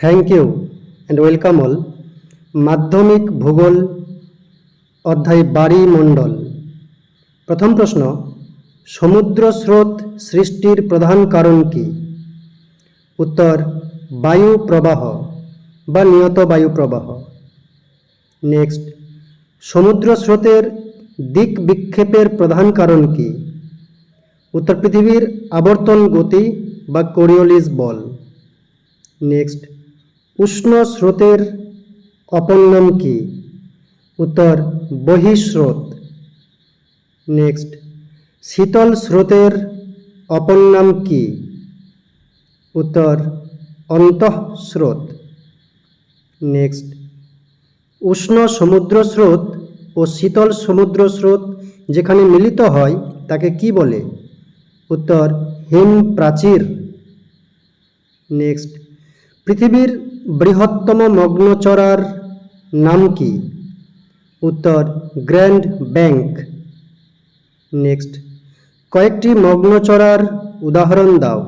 Thank you and welcome all. মাধ্যমিক ভূগোল অধ্যায় বাড়ি মণ্ডল। প্রথম প্রশ্ন, সমুদ্র স্রোত সৃষ্টির প্রধান কারণ কি? উত্তর, বায়ু প্রবাহ বা নিয়ত বায়ু প্রবাহ। নেক্সট, সমুদ্র স্রোতের দিক বিক্ষেপের প্রধান কারণ কি? উত্তর পৃথিবীর আবর্তন গতি বা কোরিওলিস বল। নেক্সট উষ্ণ স্রোতের অপর নাম কি? উত্তর বহিঃস্রোত নেক্সট শীতল স্রোতের অপর নাম কি? উত্তর, অন্তঃস্রোত। নেক্সট উষ্ণ সমুদ্র স্রোত ও শীতল সমুদ্র স্রোত যেখানে মিলিত হয়, তাকে কি বলে? উত্তর, হিম প্রাচীর। নেক্সট পৃথিবীর বৃহত্তম মগ্নচরার নাম কি? উত্তর, গ্র্যান্ড ব্যাংক। নেক্সট, কয়েকটি মগ্নচরার উদাহরণ দাও।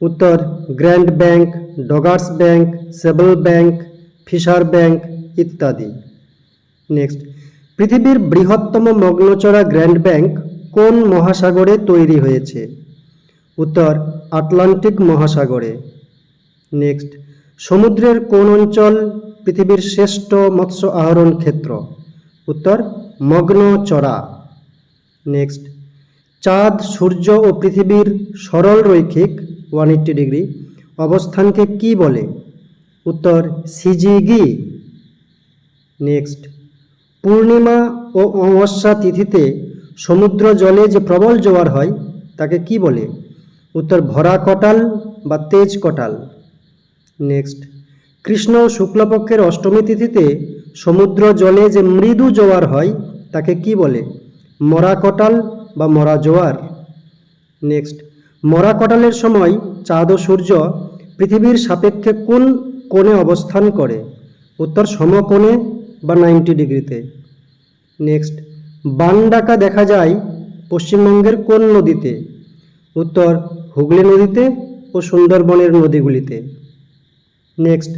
উত্তর, Grand bank, Doggers bank, Sable bank, Fisher bank ইত্যাদি। নেক্সট, পৃথিবীর বৃহত্তম মগ্নচড়া গ্র্যান্ড ব্যাংক কোন মহাসাগরে তৈরি হয়েছে? উত্তর, আটলান্টিক মহাসাগরে। নেক্সট সমুদ্রের কোন অঞ্চল পৃথিবীর শ্রেষ্ঠ মৎস্য আহরণ ক্ষেত্র? উত্তর, মগ্ন চড়া। নেক্সট চাঁদ, সূর্য ও পৃথিবীর সরল রৈখিক ওয়ান এইট্টি ডিগ্রি অবস্থানকে কি বলে? উত্তর, সিজিগি। নেক্সট পূর্ণিমা ও অমাবস্যা তিথিতে সমুদ্র জলে যে প্রবল জোয়ার হয়, তাকে কি বলে? উত্তর, ভরা কটাল বা তেজ কটাল। নেক্সট কৃষ্ণ শুক্লপক্ষের অষ্টমী তিথিতে সমুদ্র জলে যে মৃদু জোয়ার হয়, তাকে কি বলে? মরা কটাল বা মরা জোয়ার? নেক্সট মরা কটালের সময় চাঁদ ও সূর্য পৃথিবীর সাপেক্ষে কোন কোণে অবস্থান করে? উত্তর সমকোণে বা নাইনটি ডিগ্রিতে। নেক্সট বান ডাকা দেখা যায় পশ্চিমবঙ্গের কোন নদীতে? উত্তর হুগলি নদীতে ও সুন্দরবনের নদীগুলিতে। নেক্সট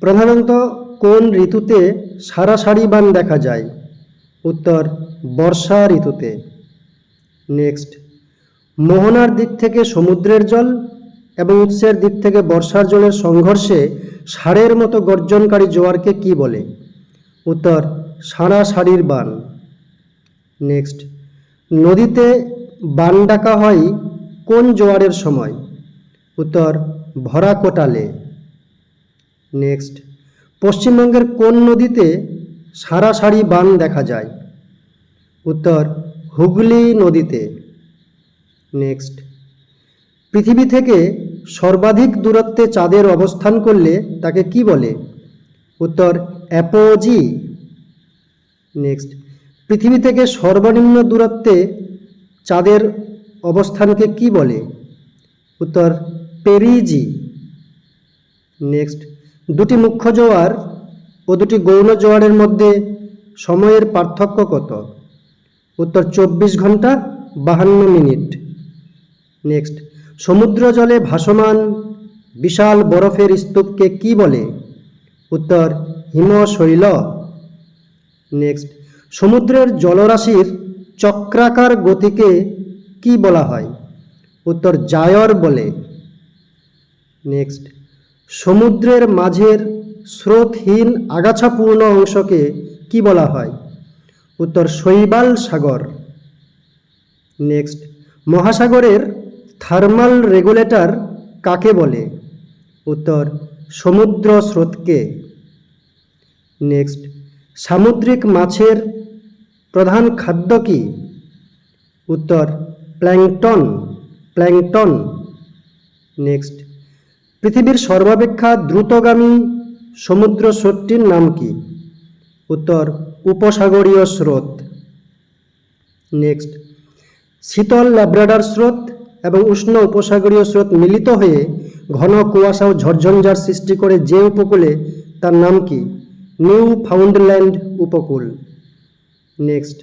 প্রধানত কোন ঋতুতে সারা সারাসারি বান দেখা যায়? উত্তর, বর্ষা ঋতুতে। নেক্সট মোহনার দিক থেকে সমুদ্রের জল এবং উৎসের দিক থেকে বর্ষার জলের সংঘর্ষে ষাঁড়ের মতো গর্জনকারী জোয়ারকে কি বলে? উত্তর, সারা সারির বান। নেক্সট নদীতে বান ডাকা হয় কোন জোয়ারের সময়? উত্তর ভরা কোটালে নেক্সট পশ্চিমবঙ্গের কোন নদীতে সারা সারি বান দেখা যায়? উত্তর, হুগলি নদীতে। নেক্সট পৃথিবী থেকে সর্বাধিক দূরত্বে চাঁদের অবস্থান করলে তাকে কি বলে? উত্তর, অ্যাপোজি। নেক্সট পৃথিবী থেকে সর্বনিম্ন দূরত্বে চাঁদের অবস্থানকে কি বলে? উত্তর, পেরিজি। নেক্সট দুটি মুখ্য জোয়ার ও দুটি গৌণ জোয়ারের মধ্যে সময়ের পার্থক্য কত? উত্তর চব্বিশ ঘণ্টা বাহান্ন মিনিট। নেক্সট। সমুদ্র জলে ভাসমান বিশাল বরফের স্তূপকে কি বলে? উত্তর, হিমশৈল। নেক্সট। সমুদ্রের জলরাশির চক্রাকার গতিকে কি বলা হয়? উত্তর, জায়র বলে। নেক্সট। সমুদ্রের মাঝের স্রোতহীন আগাছাপূর্ণ অংশকে কি বলা হয়? উত্তর, শৈবাল সাগর। নেক্সট, মহাসাগরের থার্মাল রেগুলেটর কাকে বলে? উত্তর, সমুদ্র স্রোতকে। নেক্সট, সামুদ্রিক মাছের প্রধান খাদ্য কি? উত্তর, প্ল্যাংটন প্ল্যাংটন। নেক্সট পৃথিবীর সর্বাপেক্ষা দ্রুতগামী সমুদ্র স্রোতটির নাম কি? উত্তর, উপসাগরীয় স্রোত। নেক্সট শীতল ল্যাব্রাডার স্রোত এবং উষ্ণ উপসাগরীয় স্রোত মিলিত হয়ে ঘন কুয়াশা ও ঝড়ঝঞ্ঝার সৃষ্টি করে যে উপকূলে তার নাম কি? নিউ ফাউন্ডল্যান্ড উপকূল। নেক্সট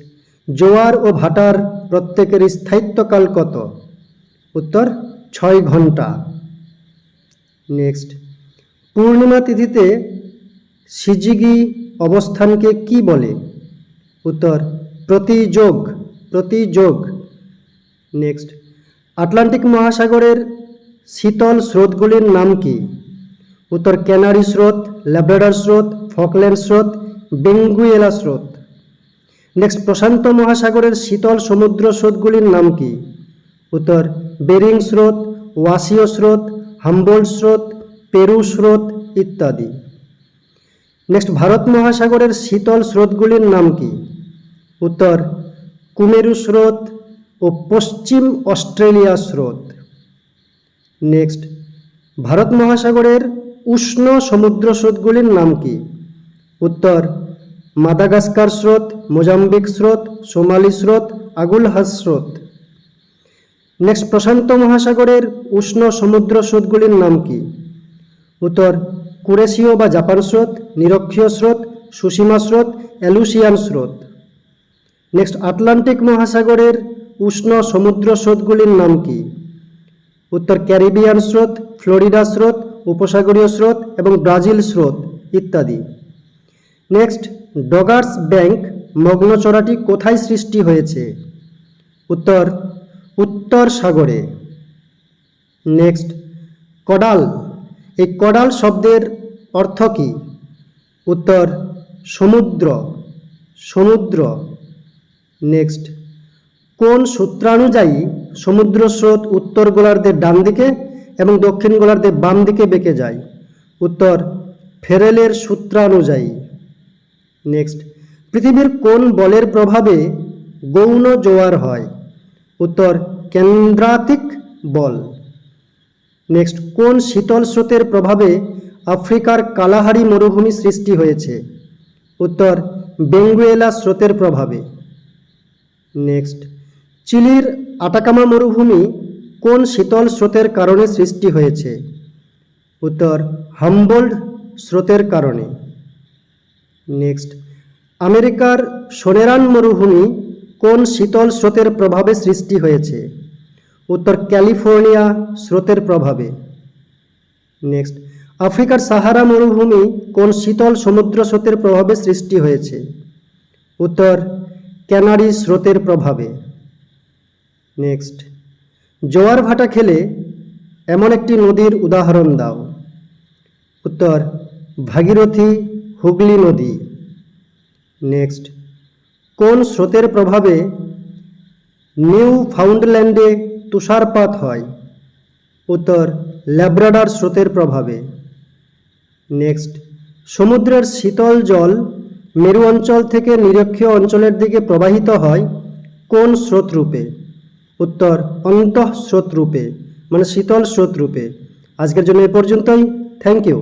জোয়ার ও ভাটার প্রত্যেকের স্থায়িত্বকাল কত? উত্তর, ছয় ঘণ্টা। নেক্সট পূর্ণিমা তিথিতে সিজিগি অবস্থানকে কি বলে? উত্তর, প্রতিযোগ প্রতিযোগ। নেক্সট আটলান্টিক মহাসাগরের শীতল স্রোতগুলির নাম কি? উত্তর, ক্যানারি স্রোত, ল্যাব্রাডার স্রোত, ফকল্যান্ড স্রোত, বেঙ্গুয়েলা স্রোত। নেক্সট প্রশান্ত মহাসাগরের শীতল সমুদ্র স্রোতগুলির নাম কি? উত্তর, বেরিং স্রোত ওয়াসিও স্রোত হাম্বোল্ড স্রোত, পেরু স্রোত ইত্যাদি। নেক্সট, ভারত মহাসাগরের শীতল স্রোতগুলির নাম কি? উত্তর, কুমেরু স্রোত ও পশ্চিম অস্ট্রেলিয়া স্রোত। নেক্সট, ভারত মহাসাগরের উষ্ণ সমুদ্র স্রোতগুলির নাম কি? উত্তর, মাদাগাস্কার স্রোত, মোজাম্বিক স্রোত, সোমালি স্রোত, আগুলহাস স্রোত। নেক্সট প্রশান্ত মহাসাগরের উষ্ণ সমুদ্র স্রোতগুলির নাম কি? উত্তর, কুরেশীয় বা জাপান স্রোত, নিরক্ষীয় স্রোত সুসীমা স্রোত অ্যালুসিয়ান স্রোত। নেক্সট আটলান্টিক মহাসাগরের উষ্ণ সমুদ্র স্রোতগুলির নাম কি? উত্তর, ক্যারিবিয়ান স্রোত, ফ্লোরিডা স্রোত, উপসাগরীয় স্রোত এবং ব্রাজিল স্রোত ইত্যাদি। নেক্সট ডগার্স ব্যাংক মগ্নচড়াটি কোথায় সৃষ্টি হয়েছে? উত্তর উত্তর সাগরে। নেক্সট কডাল। এই কডাল শব্দের অর্থ কী? উত্তর, সমুদ্র। সমুদ্র। নেক্সট কোন সূত্রানুযায়ী সমুদ্র স্রোত উত্তর গোলার্ধের ডান দিকে এবং দক্ষিণ গোলার্ধের বাম দিকে বেঁকে যায়? উত্তর, ফেরেলের সূত্রানুযায়ী। নেক্সট পৃথিবীর কোন বলের প্রভাবে গৌণ জোয়ার হয়? উত্তর কেন্দ্রাতিক বল। নেক্সট, কোন শীতল স্রোতের প্রভাবে আফ্রিকার কালাহারি মরুভূমি সৃষ্টি হয়েছে? উত্তর, বেঙ্গুয়েলা স্রোতের প্রভাবে। নেক্সট, চিলির আটাকামা মরুভূমি কোন শীতল স্রোতের কারণে সৃষ্টি হয়েছে? উত্তর, হাম্বোল্ড স্রোতের কারণে। নেক্সট, আমেরিকার সোনেরান মরুভূমি কোন শীতল স্রোতের প্রভাবে সৃষ্টি হয়েছে? উত্তর, ক্যালিফোর্নিয়া স্রোতের প্রভাবে। নেক্সট, আফ্রিকার সাহারা মরুভূমি কোন শীতল সমুদ্র স্রোতের প্রভাবে সৃষ্টি হয়েছে? উত্তর, ক্যানারি স্রোতের প্রভাবে। নেক্সট, জোয়ার ভাটা খেলে এমন একটি নদীর উদাহরণ দাও। উত্তর, ভাগীরথী হুগলি নদী। নেক্সট কোন স্রোতের প্রভাবে নিউ ফাউন্ডল্যান্ডে তুষারপাত হয়? উত্তর, ল্যাব্রাডার স্রোতের প্রভাবে। নেক্সট, সমুদ্রের শীতল জল মেরু অঞ্চল থেকে নিরক্ষীয় অঞ্চলের দিকে প্রবাহিত হয় কোন স্রোত রূপে? উত্তর, অন্তঃস্রোত রূপে মানে শীতল স্রোত রূপে। আজকের জন্য এ পর্যন্তই। Thank you.